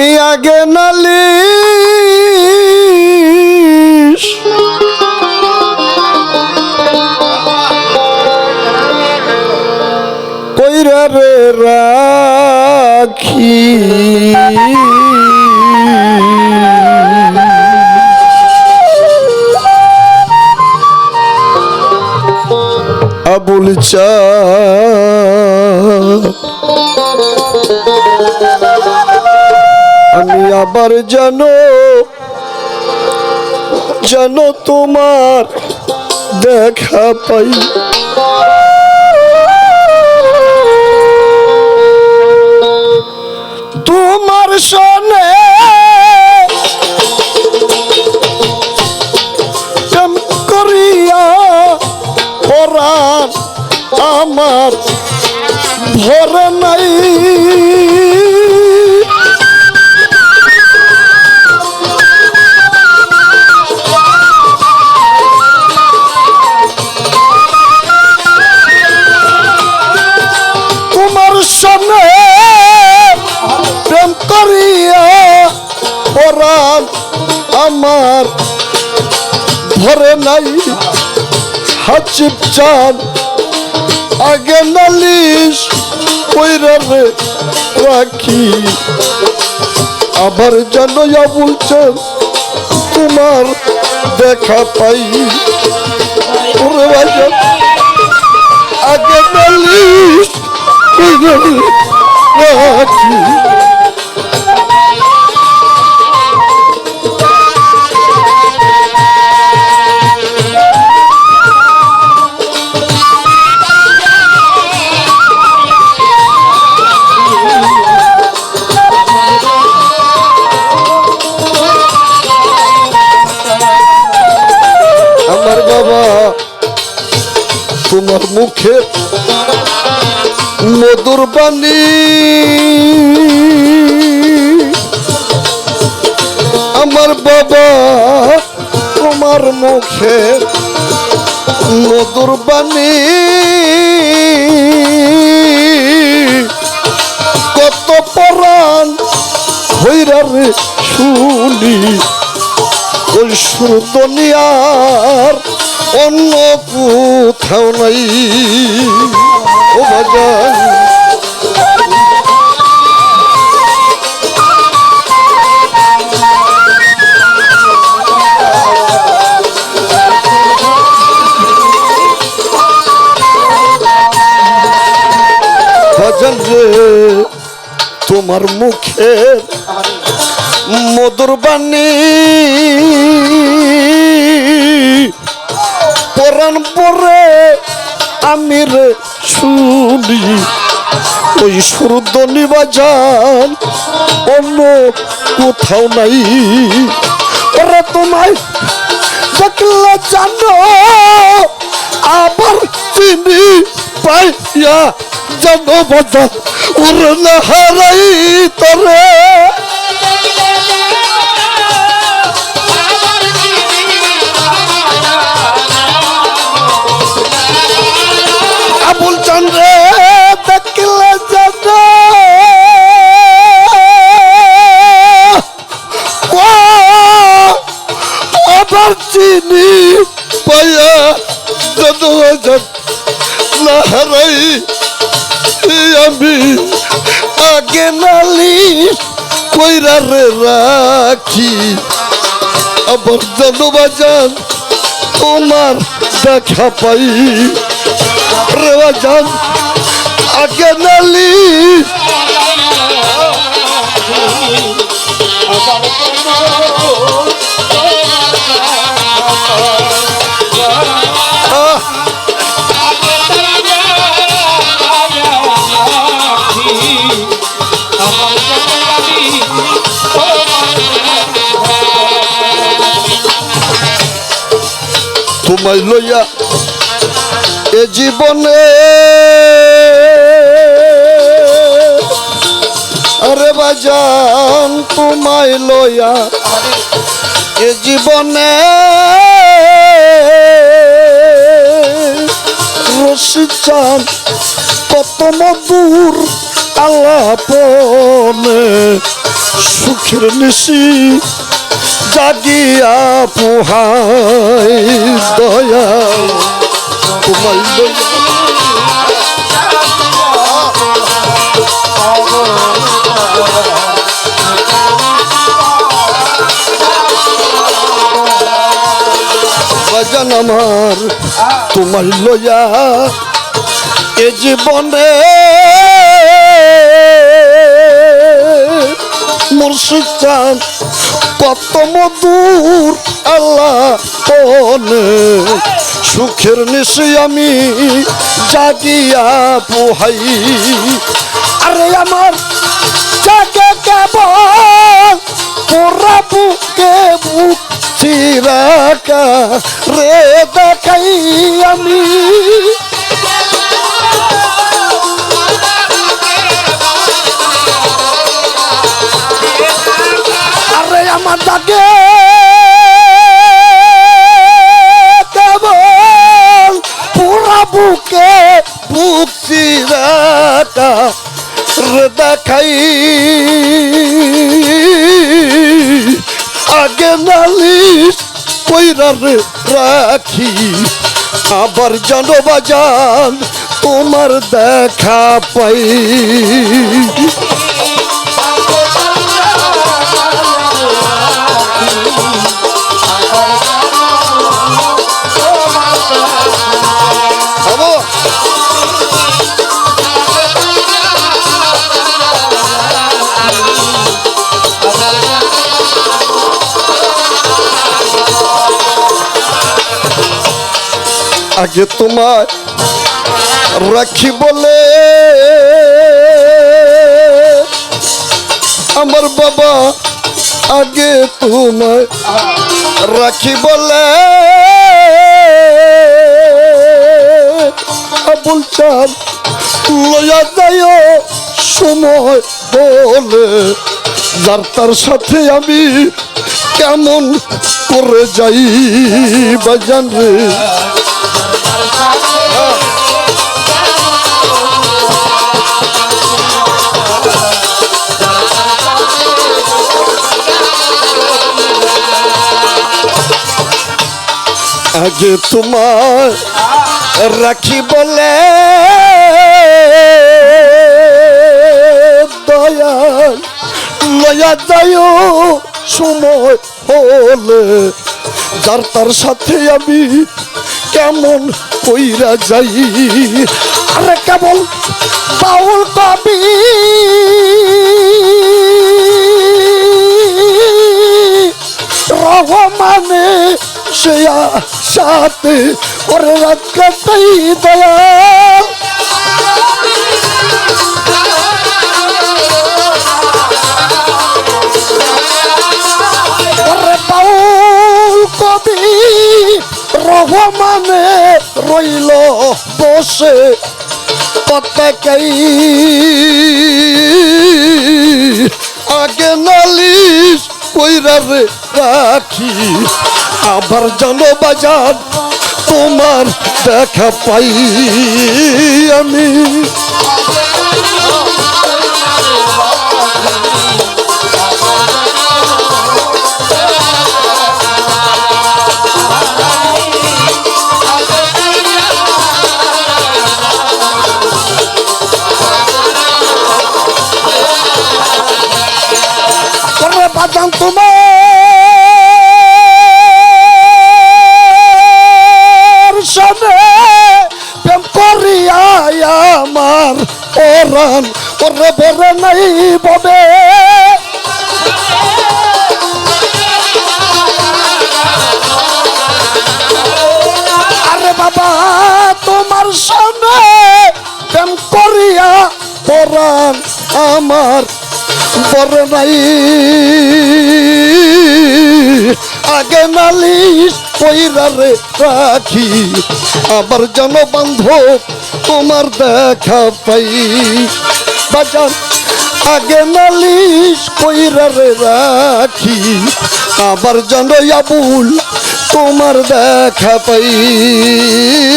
আমি আগে নালি কইরা রাখি। আবুল চা আবার জানো জানো তোমার দেখা পাই। তোমার সনে করিয়া পরাণ আমার ভরে নাই। সনে প্রেম করিয়া পরাণ আমার ভরে নাই। হাচিব চান আগে নালিশ কইরা রে রাখি। আবার যেন বলছেন তোমার দেখা পাই। আগে নালিশ কইরা রে তোমার মুখে মধুর বাণী। আমার বাবা তোমার মুখে মধুর বাণী। কত পরাণ হইরা রে শুনি। সুর দুনিয়ার অন্য কোথাও নাই। ও বাজান। তোমার মুখের মধুর বাণী। পরাণ পরে আমি রে শুনি, ওই সুরদনি বাজান অন্য কোথাও নাই। ওরা তোমায় দেখলে জানো, আবার চিনি পাইয়া জানো বাজান ওরে না হারাই তরে। আবুল চন্দ্রে দেখলে ও আবার চিনি পাইয়া জানো। আমি আগে নালি কইরা রে রাখি। আবার জানো বাজান তোমার দেখা পাই। রে বাজান আগে নালি আহ, তোমায় লইয়া এ জীবনে। আরে বাজান তোমায় লইয়া এ জীবনে মুর্শিদ চান, কত মধুর আল্লাপনে সুখের নিশি জাগিয়া পোহাই দয়া তোমায় বাজান আমার তোমায় লইয়া এ জীবনে মুর্শিদ চান কত মধুর আল্লাহ সুখের নিশে আমি জাগিয়া পোহাই। আরে আমার জাগে কেবল পোড়া বুকে বুক চিরাকা রে দেখাই আমি। দাগে কেবল পুরা বুকে দেখাই। আগে নালিশ কইরা রে রাখি। আবার জনবাজান তোমার দেখা পাই। আগে তোমার রাখি বলে আমার বাবা আগে তোমায় রাখি বলে আবুল চান লয়া যায় সময় বলে। যার তার সাথে আমি কেমন করে যাই বাজান রে আগে তোমার রাখি বলে দয়াল, লয়া যায় সময় হলে যার তার সাথে আমি কেমন কইরা যাই? আরে কেবল বাউল কবি। রহমানে সে সাথে ওরে রাত কাটাই দয়া রহমানে রইল বসে পতাকাই। আগে নালিশ কইরা রাখি। আবার জানো বাজার তোমার দেখা পাই আমি। আমার ওরান ওরে বরে নাই ববে। আরে বাবা, তোমার সনে প্রেম করিয়া পরাণ আমার বরে নাই। আগে নালিশ কইরা রে রাখি, আবার জনবান্ধব তোমার দেখা পাই। বাজার আগে নালিশ কইরা রে রাখি, আবার জন আবুল তোমার দেখা পাই।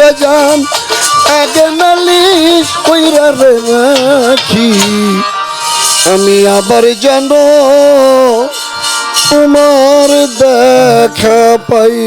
বাজান, আগে নালিশ কইরা রে রাখি, আমি আবার যেন তোমার দেখা পাই।